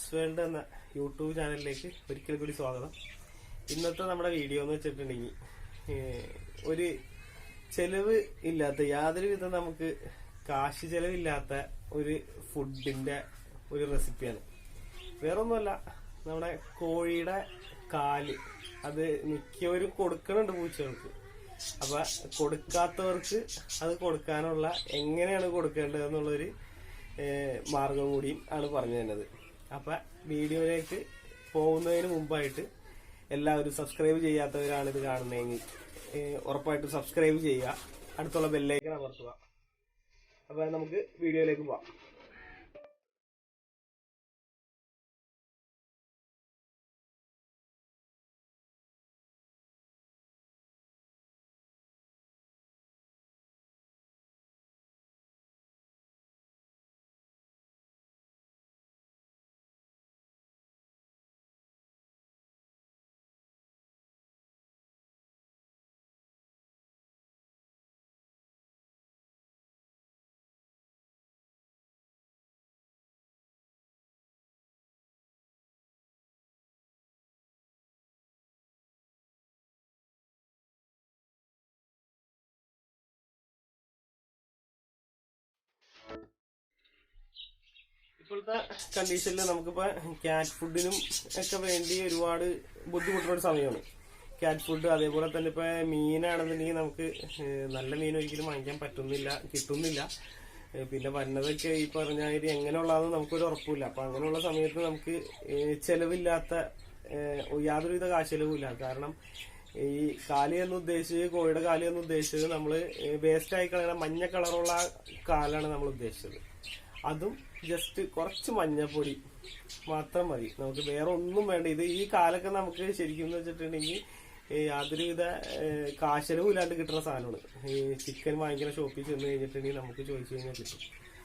Pets world എന്ന YouTube ചാനലിലേക്ക് ഒരിക്കൽ കൂടി സ്വാഗതം. ഇന്നത്തെ നമ്മുടെ വീഡിയോ എന്ന് വെച്ചിട്ടുണ്ടെങ്കിൽ ഒരു ചെലവ് ഇല്ലാത്ത യാതൊരു വിധം നമുക്ക് കാശ് ചെലവില്ലാത്ത ഒരു ഫുഡിന്റെ ഒരു റെസിപ്പിയാണ് വേറൊന്നുമല്ല നമ്മുടെ കോഴിയുടെ കാൽ അത് മിക്കവരും കൊടുക്കണുണ്ട് പൂച്ചകൾക്ക്. അപ്പൊ കൊടുക്കാത്തവർക്ക് അത് കൊടുക്കാനുള്ള എങ്ങനെയാണ് കൊടുക്കേണ്ടത് എന്നുള്ളൊരു മാർഗം കൂടിയും ആണ് പറഞ്ഞു തന്നത് അപ്പൊ വീഡിയോയിലേക്ക് പോകുന്നതിന് മുമ്പായിട്ട് എല്ലാവരും സബ്സ്ക്രൈബ് ചെയ്യാത്തവരാണ് ഇത് കാണുന്നതെങ്കിൽ ഉറപ്പായിട്ടും സബ്സ്ക്രൈബ് ചെയ്യുക. അടുത്തുള്ള ബെല്ലേക്ക് അമർത്തുക. അപ്പൊ നമുക്ക് വീഡിയോയിലേക്ക് പോവാം. ഇപ്പോഴത്തെ കണ്ടീഷനിൽ നമുക്കിപ്പോ ക്യാറ്റ് ഫുഡിനും ഒക്കെ വേണ്ടി ഒരുപാട് ബുദ്ധിമുട്ടുള്ള ഒരു സമയമാണ്. ക്യാറ്റ് ഫുഡ് അതേപോലെ തന്നെ ഇപ്പൊ മീനാണെന്നുണ്ടെങ്കിൽ നമുക്ക് നല്ല മീൻ ഒരിക്കലും വാങ്ങിക്കാൻ പറ്റുന്നില്ല കിട്ടുന്നില്ല. പിന്നെ വന്നതൊക്കെ ഈ പറഞ്ഞ മാതിരി എങ്ങനെയുള്ളതെന്ന് നമുക്കൊരു ഉറപ്പില്ല അപ്പൊ അങ്ങനെയുള്ള സമയത്ത് നമുക്ക് ചിലവില്ലാത്ത യാതൊരുവിധ കാശലവുമില്ല. കാരണം ഈ കാലി എന്ന് ഉദ്ദേശിച്ചത് കോഴിയുടെ കാലി എന്ന് ഉദ്ദേശിച്ചത് നമ്മൾ വേസ്റ്റ് ആയി കളയുന്ന മഞ്ഞ കളറുള്ള കാലാണ് നമ്മൾ ഉദ്ദേശിച്ചത്. അതും ജസ്റ്റ് കുറച്ച് മഞ്ഞപ്പൊടി മാത്രം മതി. നമുക്ക് വേറെ ഒന്നും വേണ്ട. ഇത് ഈ കാലൊക്കെ നമുക്ക് ശരിക്കും എന്ന് വെച്ചിട്ടുണ്ടെങ്കിൽ യാതൊരുവിധ കാശലവും ഇല്ലാണ്ട് കിട്ടുന്ന സാധനമാണ്. ഈ ചിക്കൻ വാങ്ങിക്കുന്ന ഷോപ്പിൽ ചെന്ന് കഴിഞ്ഞിട്ടുണ്ടെങ്കിൽ നമുക്ക് ചോദിച്ചു കഴിഞ്ഞാൽ കിട്ടും.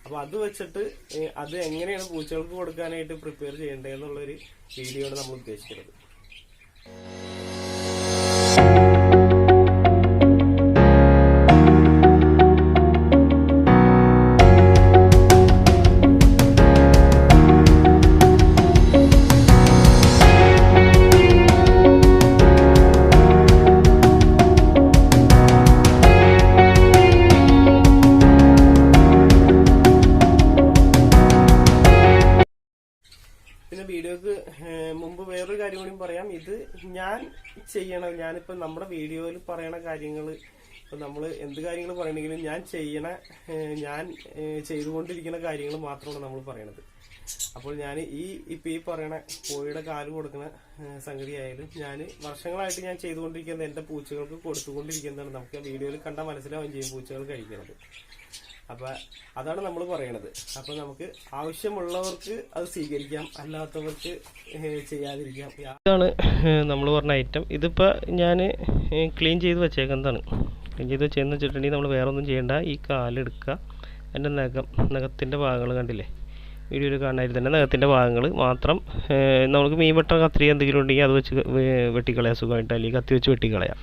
അപ്പോൾ അത് വെച്ചിട്ട് അത് എങ്ങനെയാണ് പൂച്ചകൾക്ക് കൊടുക്കാനായിട്ട് പ്രിപ്പയർ ചെയ്യേണ്ടതെന്നുള്ളൊരു വീഡിയോ ആണ് നമ്മൾ ഉദ്ദേശിക്കുന്നത്. പറയാം ഇത് ഞാൻ ചെയ്യണം. ഞാനിപ്പോ നമ്മുടെ വീഡിയോയിൽ പറയണ കാര്യങ്ങൾ ഇപ്പൊ നമ്മൾ എന്ത് കാര്യങ്ങൾ പറയണെങ്കിലും ഞാൻ ചെയ്യണ ഞാൻ ചെയ്തുകൊണ്ടിരിക്കുന്ന കാര്യങ്ങൾ മാത്രമാണ് നമ്മൾ പറയണത്. അപ്പോൾ ഞാൻ ഈ ഇപ്പൊ ഈ പറയണ കോഴിയുടെ കാൽ കൊടുക്കുന്ന സംഗതി ആയാലും ഞാൻ വർഷങ്ങളായിട്ട് ഞാൻ ചെയ്തുകൊണ്ടിരിക്കുന്നത് എന്റെ പൂച്ചകൾക്ക് കൊടുത്തുകൊണ്ടിരിക്കുന്നതാണ്. നമുക്ക് വീഡിയോയിൽ കണ്ടാൽ മനസ്സിലാവുകയും ചെയ്യും പൂച്ചകൾ കഴിക്കുന്നത്. അപ്പൊ അതാണ് നമ്മൾ പറയണത്. അപ്പൊ നമുക്ക് ആവശ്യമുള്ളവർക്ക് അത് സ്വീകരിക്കാം. അല്ലാത്തവർക്ക് ചെയ്യാതിരിക്കാം. ഇതാണ് നമ്മൾ പറഞ്ഞ ഐറ്റം ഇതിപ്പോൾ ഞാൻ ക്ലീൻ ചെയ്ത് വെച്ചേക്കുന്നതാണ്. ക്ലീൻ ചെയ്ത് വെച്ചതെന്ന് വെച്ചിട്ടുണ്ടെങ്കിൽ നമ്മൾ വേറെ ഒന്നും ചെയ്യേണ്ട. ഈ കാലെടുക്കുക. എന്റെ നഖം നഖത്തിന്റെ ഭാഗങ്ങൾ കണ്ടില്ലേ? വീഡിയോയിൽ കാണാതിരി തന്നെ നഖത്തിന്റെ ഭാഗങ്ങൾ മാത്രം നമുക്ക് മീൻ വെട്ട കത്രി എന്തെങ്കിലും ഉണ്ടെങ്കിൽ അത് വെച്ച് വെട്ടിക്കളയാം സുഖമായിട്ട്. അല്ലെങ്കിൽ കത്തി വെച്ച് വെട്ടിക്കളയാം.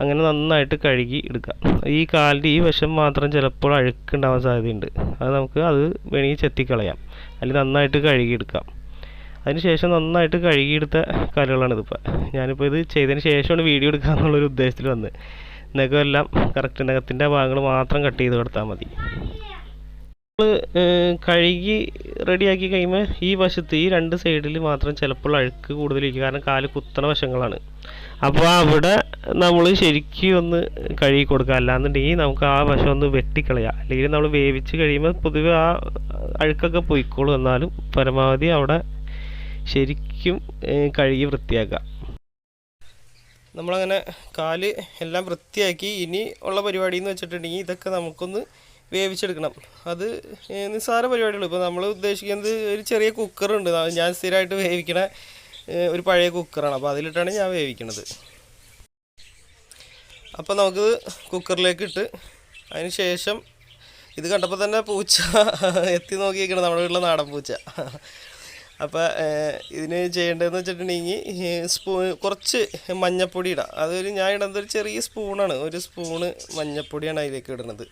അങ്ങനെ നന്നായിട്ട് കഴുകി എടുക്കുക ഈ കാലിന്റെ ഈ വശം മാത്രം ചിലപ്പോൾ അഴുക്കുണ്ടാവാൻ സാധ്യതയുണ്ട്. അത് നമുക്ക് അത് വേണമെങ്കിൽ ചെത്തിക്കളയാം. അല്ലെങ്കിൽ നന്നായിട്ട് കഴുകിയെടുക്കാം അതിനുശേഷം നന്നായിട്ട് കഴുകിയെടുത്ത കാലുകളാണ് ഇതിപ്പോൾ. ഞാനിപ്പോൾ ഇത് ചെയ്തതിന് ശേഷമാണ് വീഡിയോ എടുക്കുക എന്നുള്ളൊരു ഉദ്ദേശത്തിൽ വന്നത് നഖമെല്ലാം കറക്റ്റ് നഖത്തിന്റെ ഭാഗങ്ങൾ മാത്രം കട്ട് ചെയ്ത് കൊടുത്താൽ മതി. കഴുകി റെഡിയാക്കി കഴിയുമ്പോൾ ഈ വശത്ത് ഈ രണ്ട് സൈഡിൽ മാത്രം ചിലപ്പോൾ അഴുക്ക് കൂടുതലിരിക്കും കാരണം കാൽ കുത്തണ വശങ്ങളാണ്. അപ്പോൾ അവിടെ നമ്മൾ ശരിക്കും ഒന്ന് കഴുകി കൊടുക്കുക. അല്ലാന്നുണ്ടെങ്കിൽ നമുക്ക് ആ വശം ഒന്ന് വെട്ടിക്കളയാം അല്ലെങ്കിൽ നമ്മൾ വേവിച്ച് കഴിയുമ്പോൾ പൊതുവെ ആ അഴുക്കൊക്കെ പൊയ്ക്കോളും. എന്നാലും പരമാവധി അവിടെ ശരിക്കും കഴുകി വൃത്തിയാക്കുക. നമ്മളങ്ങനെ കാൽ എല്ലാം വൃത്തിയാക്കി ഇനി ഉള്ള പരിപാടി എന്ന് വെച്ചിട്ടുണ്ടെങ്കിൽ ഇതൊക്കെ നമുക്കൊന്ന് വേവിച്ചെടുക്കണം. അത് നിസ്സാര പരിപാടിയുള്ളൂ ഇപ്പോൾ നമ്മൾ ഉദ്ദേശിക്കുന്നത് ഒരു ചെറിയ കുക്കറുണ്ട്. ഞാൻ സ്ഥിരമായിട്ട് വേവിക്കണ ഒരു പഴയ കുക്കറാണ്. അപ്പോൾ അതിലിട്ടാണ് ഞാൻ വേവിക്കണത്. അപ്പോൾ നമുക്ക് കുക്കറിലേക്ക് ഇട്ട് അതിന് ശേഷം ഇത് കണ്ടപ്പോൾ തന്നെ പൂച്ച എത്തി നോക്കിയിരിക്കണം നമ്മുടെ വീട്ടിലെ നാടൻ പൂച്ച. അപ്പോൾ ഇതിന് ചെയ്യേണ്ടതെന്ന് വെച്ചിട്ടുണ്ടെങ്കിൽ സ്പൂ കുറച്ച് മഞ്ഞപ്പൊടി ഇടാം. അതൊരു ഞാൻ ഇടുന്നത് ഒരു ചെറിയ സ്പൂണാണ്. ഒരു സ്പൂണ് മഞ്ഞപ്പൊടിയാണ് അതിലേക്ക് ഇടുന്നത്.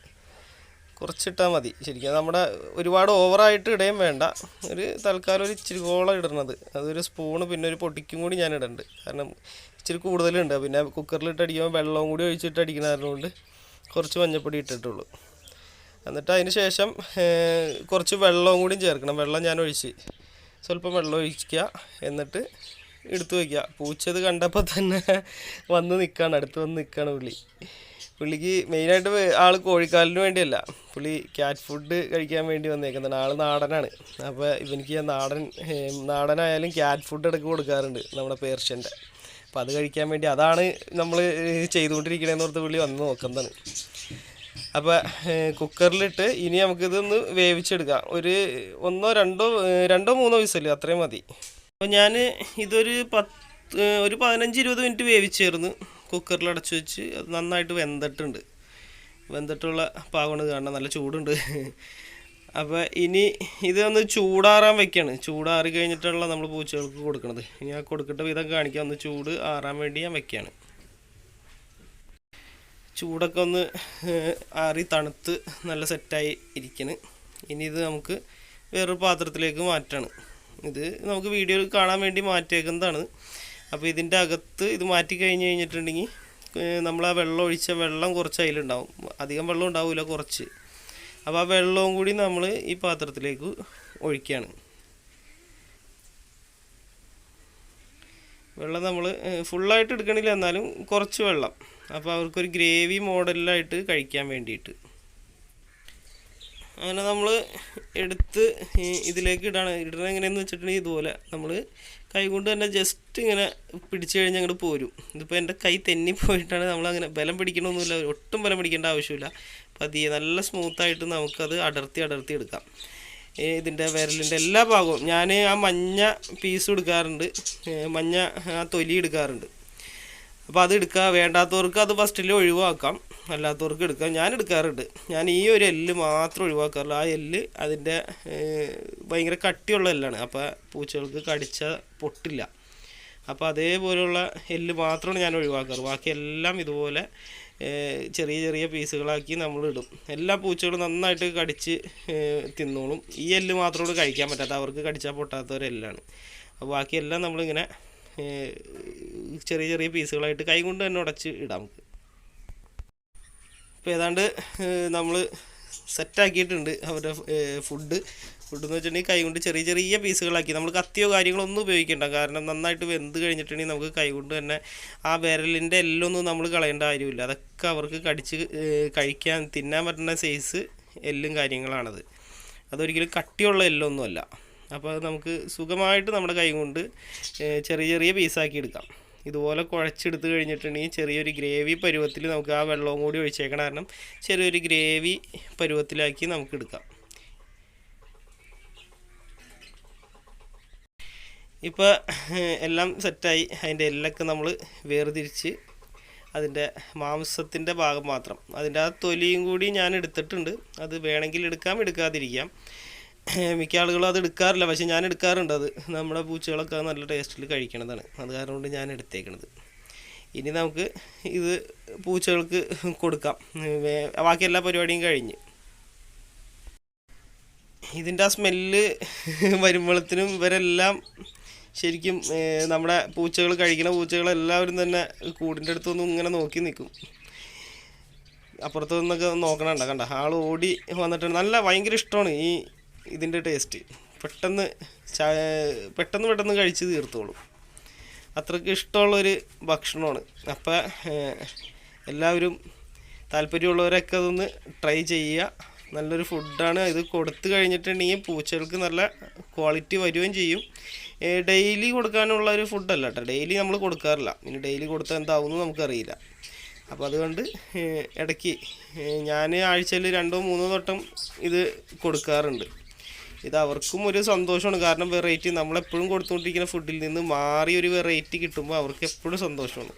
കുറച്ചിട്ടാൽ മതി. ശരിക്കും നമ്മുടെ ഒരുപാട് ഓവറായിട്ട് ഇടുകയും വേണ്ട. ഒരു തൽക്കാലം ഒരു ഇച്ചിരി കോളം ഇടുന്നത്. അതൊരു സ്പൂണ് പിന്നെ ഒരു പൊട്ടിക്കും കൂടി ഞാൻ ഇടണ്ട്. കാരണം ഇച്ചിരി കൂടുതലുണ്ട്. പിന്നെ കുക്കറിലിട്ട് അടിക്കുമ്പോൾ വെള്ളവും കൂടി ഒഴിച്ചിട്ട് അടിക്കുന്നതുകൊണ്ട് കുറച്ച് മഞ്ഞപ്പൊടി ഇട്ടിട്ടുള്ളൂ. എന്നിട്ട് അതിന് ശേഷം കുറച്ച് വെള്ളവും കൂടി ചേർക്കണം. വെള്ളം ഞാൻ ഒഴിച്ച്. സ്വല്പം വെള്ളം ഒഴിക്കുക. എന്നിട്ട് എടുത്തു വയ്ക്കുക പൂച്ചത് കണ്ടപ്പോൾ തന്നെ വന്ന് നിൽക്കുകയാണ് അടുത്ത് വന്ന് നിൽക്കുകയാണ് പുള്ളി. പുള്ളിക്ക് മെയിനായിട്ട് ആൾ കോഴിക്കാലിന് വേണ്ടിയല്ല. പുള്ളി ക്യാറ്റ് ഫുഡ് കഴിക്കാൻ വേണ്ടി വന്നേക്കുന്നതാണ്. ആൾ നാടനാണ്. അപ്പോൾ ഇവനിക്ക് ഞാൻ നാടൻ നാടനായാലും ക്യാറ്റ് ഫുഡ് ഇടയ്ക്ക് കൊടുക്കാറുണ്ട് നമ്മുടെ പേർഷ്യന്റെ. അപ്പോൾ അത് കഴിക്കാൻ വേണ്ടി അതാണ് നമ്മൾ ചെയ്തുകൊണ്ടിരിക്കണേന്ന് ഓർത്ത് പുള്ളി വന്ന് നോക്കുന്നതാണ്. അപ്പോൾ കുക്കറിലിട്ട് ഇനി നമുക്കിതൊന്ന് വേവിച്ചെടുക്കാം. ഒരു ഒന്നോ രണ്ടോ രണ്ടോ മൂന്നോ വിസൽ അത്രയും മതി. അപ്പോൾ ഞാൻ ഇതൊരു പത്ത് ഒരു പതിനഞ്ച് ഇരുപത് മിനിറ്റ് വേവിച്ചേർന്ന്. കുക്കറിൽ അടച്ചു വെച്ച് അത് നന്നായിട്ട് വെന്തിട്ടുണ്ട്. വെന്തിട്ടുള്ള പാകമാണ് കാണണം നല്ല ചൂടുണ്ട്. അപ്പോൾ ഇനി ഇത് ഒന്ന് ചൂടാറാൻ വെക്കാണ്. ചൂടാറി കഴിഞ്ഞിട്ടുള്ള നമ്മൾ പൂച്ചകൾക്ക് കൊടുക്കണത്. ഇനി ആ കൊടുക്കേണ്ട വിധം കാണിക്കാം. ഒന്ന് ചൂട് ആറാൻ വേണ്ടി ഞാൻ വെക്കാണ്. ചൂടൊക്കെ ഒന്ന് ആറി തണുത്ത് നല്ല സെറ്റായി ഇരിക്കണ്. ഇനി ഇത് നമുക്ക് വേറൊരു പാത്രത്തിലേക്ക് മാറ്റണം. ഇത് നമുക്ക് വീഡിയോയിൽ കാണാൻ വേണ്ടി മാറ്റിയേക്കുന്നതാണ്. അപ്പോൾ ഇതിന്റെ അകത്ത് ഇത് മാറ്റി കഴിഞ്ഞ് കഴിഞ്ഞിട്ടുണ്ടെങ്കിൽ നമ്മൾ ആ വെള്ളം ഒഴിച്ച വെള്ളം കുറച്ച് അതിലുണ്ടാവും. അധികം വെള്ളം ഉണ്ടാവില്ല കുറച്ച്. അപ്പോൾ ആ വെള്ളവും കൂടി നമ്മൾ ഈ പാത്രത്തിലേക്ക് ഒഴിക്കുകയാണ് വെള്ളം നമ്മൾ ഫുള്ളായിട്ട് എടുക്കണില്ല എന്നാലും കുറച്ച് വെള്ളം. അപ്പോൾ അവർക്കൊരു ഗ്രേവി മോഡലിലായിട്ട് കഴിക്കാൻ വേണ്ടിയിട്ട്. അങ്ങനെ നമ്മൾ എടുത്ത് ഇതിലേക്ക് ഇടാണ്. ഇടണ എങ്ങനെയെന്ന് വെച്ചിട്ടുണ്ടെങ്കിൽ ഇതുപോലെ നമ്മൾ കൈ കൊണ്ട് തന്നെ ജസ്റ്റ് ഇങ്ങനെ പിടിച്ചു കഴിഞ്ഞാൽ അങ്ങോട്ട് പോരും. ഇതിപ്പോൾ എന്റെ കൈ തെന്നി പോയിട്ടാണ് നമ്മളങ്ങനെ ബലം പിടിക്കണമൊന്നുമില്ല ഒട്ടും ബലം പിടിക്കേണ്ട ആവശ്യമില്ല. പതിയെ നല്ല സ്മൂത്തായിട്ട് നമുക്കത് അടർത്തി അടർത്തി എടുക്കാം. ഇതിന്റെ വിരലിന്റെ എല്ലാ ഭാഗവും ഞാൻ ആ മഞ്ഞ പീസ് എടുക്കാറുണ്ട് മഞ്ഞ ആ തൊലി എടുക്കാറുണ്ട്. അപ്പോൾ അത് എടുക്കുക വേണ്ടാത്തവർക്ക് അത് ഫസ്റ്റിൽ ഒഴിവാക്കാം. അല്ലാത്തവർക്ക് എടുക്കാം. ഞാൻ എടുക്കാറുണ്ട്. ഞാൻ ഈ ഒരു എല്ല് മാത്രം ഒഴിവാക്കാറുള്ളൂ ആ എല്ല് അതിന്റെ ഭയങ്കര കട്ടിയുള്ള എല്ലാണ്. അപ്പോൾ പൂച്ചകൾക്ക് കടിച്ച പൊട്ടില്ല. അപ്പോൾ അതേപോലെയുള്ള എല്ല് മാത്രമാണ് ഞാൻ ഒഴിവാക്കാറ്. ബാക്കിയെല്ലാം ഇതുപോലെ ചെറിയ ചെറിയ പീസുകളാക്കി നമ്മൾ ഇടും. എല്ലാ പൂച്ചകളും നന്നായിട്ട് കടിച്ച് തിന്നോളും. ഈ എല്ല് മാത്രമോട് കഴിക്കാൻ പറ്റാത്ത അവർക്ക് കടിച്ചാൽ പൊട്ടാത്തവരെല്ലാണ് അപ്പോൾ ബാക്കിയെല്ലാം നമ്മളിങ്ങനെ ചെറിയ ചെറിയ പീസുകളായിട്ട് കൈ കൊണ്ട് തന്നെ ഉടച്ച് ഇടാം നമുക്ക്. ഇപ്പോൾ ഏതാണ്ട് നമ്മൾ സെറ്റാക്കിയിട്ടുണ്ട് അവരുടെ ഫുഡ് ഫുഡ്. എന്ന് വെച്ചിട്ടുണ്ടെങ്കിൽ കൈ കൊണ്ട് ചെറിയ ചെറിയ പീസുകളാക്കി. നമ്മൾ കത്തിയോ കാര്യങ്ങളോ ഒന്നും ഉപയോഗിക്കേണ്ട. കാരണം നന്നായിട്ട് വെന്ത് കഴിഞ്ഞിട്ടുണ്ടെങ്കിൽ നമുക്ക് കൈ കൊണ്ട് തന്നെ ആ വിരലിന്റെ എല്ലൊന്നും നമ്മൾ കളയേണ്ട കാര്യമില്ല. അതൊക്കെ അവർക്ക് കടിച്ച് കഴിക്കാൻ തിന്നാൻ പറ്റുന്ന സൈസ് എല്ലും കാര്യങ്ങളാണത്. അതൊരിക്കലും കട്ടിയുള്ള എല്ലൊന്നുമല്ല. അപ്പോൾ നമുക്ക് സുഖമായിട്ട് നമ്മുടെ കൈ കൊണ്ട് ചെറിയ ചെറിയ പീസാക്കി എടുക്കാം. ഇതുപോലെ കുഴച്ചെടുത്ത് കഴിഞ്ഞിട്ടുണ്ടെങ്കിൽ ചെറിയൊരു ഗ്രേവി പരുവത്തിൽ നമുക്ക് ആ വെള്ളവും കൂടി ഒഴിച്ചേക്കണം കാരണം ചെറിയൊരു ഗ്രേവി പരുവത്തിലാക്കി നമുക്ക് എടുക്കാം. ഇപ്പോൾ എല്ലാം സെറ്റായി. അതിന്റെ എല്ലൊക്കെ നമ്മൾ വേർതിരിച്ച് അതിന്റെ മാംസത്തിന്റെ ഭാഗം മാത്രം. അതിന്റെ ആ തൊലിയും കൂടി ഞാൻ എടുത്തിട്ടുണ്ട്. അത് വേണമെങ്കിൽ എടുക്കാം എടുക്കാതിരിക്കാം. മിക്ക ആളുകളും അത് എടുക്കാറില്ല. പക്ഷെ ഞാൻ എടുക്കാറുണ്ട് അത്. നമ്മുടെ പൂച്ചകളൊക്കെ നല്ല ടേസ്റ്റിൽ കഴിക്കണതാണ്. അത് കാരണം കൊണ്ട് ഞാൻ എടുത്തേക്കണത്. ഇനി നമുക്ക് ഇത് പൂച്ചകൾക്ക് കൊടുക്കാം. ബാക്കി എല്ലാ പരിപാടിയും കഴിഞ്ഞ്. ഇതിന്റെ ആ സ്മെല്ല് വരുമ്പോഴത്തേനും ഇവരെല്ലാം ശരിക്കും നമ്മുടെ പൂച്ചകൾ കഴിക്കുന്ന പൂച്ചകളെല്ലാവരും തന്നെ കൂടിന്റെ അടുത്തൊന്നും ഇങ്ങനെ നോക്കി നിൽക്കും. അപ്പുറത്തു നിന്നൊക്കെ നോക്കണണ്ട കണ്ട ആൾ ഓടി വന്നിട്ടുണ്ട്. നല്ല ഭയങ്കര ഇഷ്ടമാണ് ഈ ഇതിന്റെ ടേസ്റ്റ് പെട്ടെന്ന് പെട്ടെന്ന് പെട്ടെന്ന് കഴിച്ച് തീർത്തോളും. അത്രയ്ക്ക് ഇഷ്ടമുള്ളൊരു ഭക്ഷണമാണ്. അപ്പോൾ എല്ലാവരും താല്പര്യമുള്ളവരൊക്കെ അതൊന്ന് ട്രൈ ചെയ്യുക. നല്ലൊരു ഫുഡാണ്. ഇത് കൊടുത്തു കഴിഞ്ഞിട്ടുണ്ടെങ്കിൽ പൂച്ചകൾക്ക് നല്ല ക്വാളിറ്റി വരികയും ചെയ്യും. ഡെയിലി കൊടുക്കാനുള്ള ഒരു ഫുഡല്ല കേട്ടോ. ഡെയിലി നമ്മൾ കൊടുക്കാറില്ല. ഇനി ഡെയിലി കൊടുത്താൽ എന്താവുമെന്ന് നമുക്കറിയില്ല. അപ്പോൾ അതുകൊണ്ട് ഇടയ്ക്ക് ഞാൻ ആഴ്ചയിൽ രണ്ടോ മൂന്നോ വട്ടം ഇത് കൊടുക്കാറുണ്ട്. ഇത് അവർക്കും ഒരു സന്തോഷമാണ്. കാരണം വെറൈറ്റി നമ്മളെപ്പോഴും കൊടുത്തുകൊണ്ടിരിക്കുന്ന ഫുഡിൽ നിന്ന് മാറി ഒരു വെറൈറ്റി കിട്ടുമ്പോൾ അവർക്ക് എപ്പോഴും സന്തോഷമാണ്.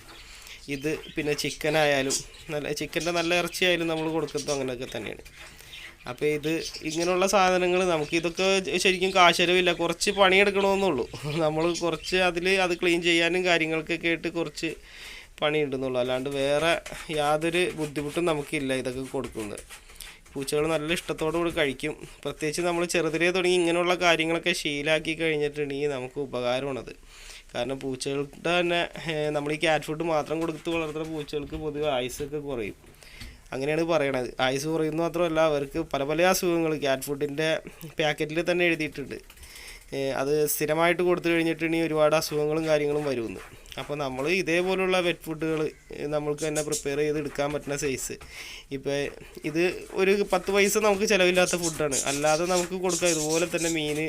ഇത് പിന്നെ ചിക്കൻ ആയാലും നല്ല ചിക്കന്റെ നല്ല ഇറച്ചി ആയാലും നമ്മൾ കൊടുക്കുന്നത് അങ്ങനെയൊക്കെ തന്നെയാണ്. അപ്പോൾ ഇത് ഇങ്ങനെയുള്ള സാധനങ്ങൾ നമുക്ക് ഇതൊക്കെ ശരിക്കും കാശരവില്ല. കുറച്ച് പണിയെടുക്കണമെന്നുള്ളൂ. നമ്മൾ കുറച്ച് അതിൽ അത് ക്ലീൻ ചെയ്യാനും കാര്യങ്ങൾക്കൊക്കെ ആയിട്ട് കുറച്ച് പണിയുണ്ടെന്നുള്ളൂ. അല്ലാണ്ട് വേറെ യാതൊരു ബുദ്ധിമുട്ടും നമുക്കില്ല ഇതൊക്കെ കൊടുക്കുന്നത്. പൂച്ചകൾ നല്ല ഇഷ്ടത്തോടു കൂടി കഴിക്കും. പ്രത്യേകിച്ച് നമ്മൾ ചെറുതിലേ തുടങ്ങി ഇങ്ങനെയുള്ള കാര്യങ്ങളൊക്കെ ശീലാക്കി കഴിഞ്ഞിട്ടുണ്ടെങ്കിൽ നമുക്ക് ഉപകാരമാണത്. കാരണം പൂച്ചകളുടെ തന്നെ നമ്മൾ ഈ ക്യാറ്റ് ഫുഡ് മാത്രം കൊടുത്ത് വളർത്തുന്ന പൂച്ചകൾക്ക് പൊതുവെ ആയുസൊക്കെ കുറയും. അങ്ങനെയാണ് പറയണത്. ആയുസ് കുറയുന്ന മാത്രമല്ല അവർക്ക് പല പല അസുഖങ്ങൾ ക്യാറ്റ് ഫുഡിന്റെ പാക്കറ്റിൽ തന്നെ എഴുതിയിട്ടുണ്ട്. അത് സ്ഥിരമായിട്ട് കൊടുത്തു കഴിഞ്ഞിട്ടുണ്ടെങ്കിൽ ഒരുപാട് അസുഖങ്ങളും കാര്യങ്ങളും വരുമെന്ന് അപ്പോൾ നമ്മൾ ഇതേപോലുള്ള വെറ്റ് ഫുഡുകൾ നമ്മൾക്ക് തന്നെ പ്രിപ്പയർ ചെയ്ത് എടുക്കാൻ പറ്റുന്ന സൈസ് ഇപ്പോൾ ഇത് ഒരു പത്ത് പൈസ നമുക്ക് ചിലവില്ലാത്ത ഫുഡാണ് അല്ലാതെ നമുക്ക് കൊടുക്കാം. ഇതുപോലെ തന്നെ മീൻ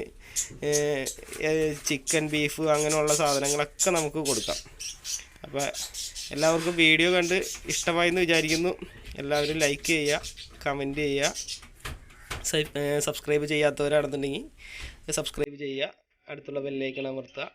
ചിക്കൻ ബീഫ് അങ്ങനെയുള്ള സാധനങ്ങളൊക്കെ നമുക്ക് കൊടുക്കാം. അപ്പോൾ എല്ലാവർക്കും വീഡിയോ കണ്ട് ഇഷ്ടമായി എന്ന് വിചാരിക്കുന്നു. എല്ലാവരും ലൈക്ക് ചെയ്യുക കമന്റ് ചെയ്യുക സബ്സ്ക്രൈബ് ചെയ്യാത്തവരാണെന്നുണ്ടെങ്കിൽ സബ്സ്ക്രൈബ് ചെയ്യുക അടുത്തുള്ള ബെല്ലേക്കൺ അമർത്തുക.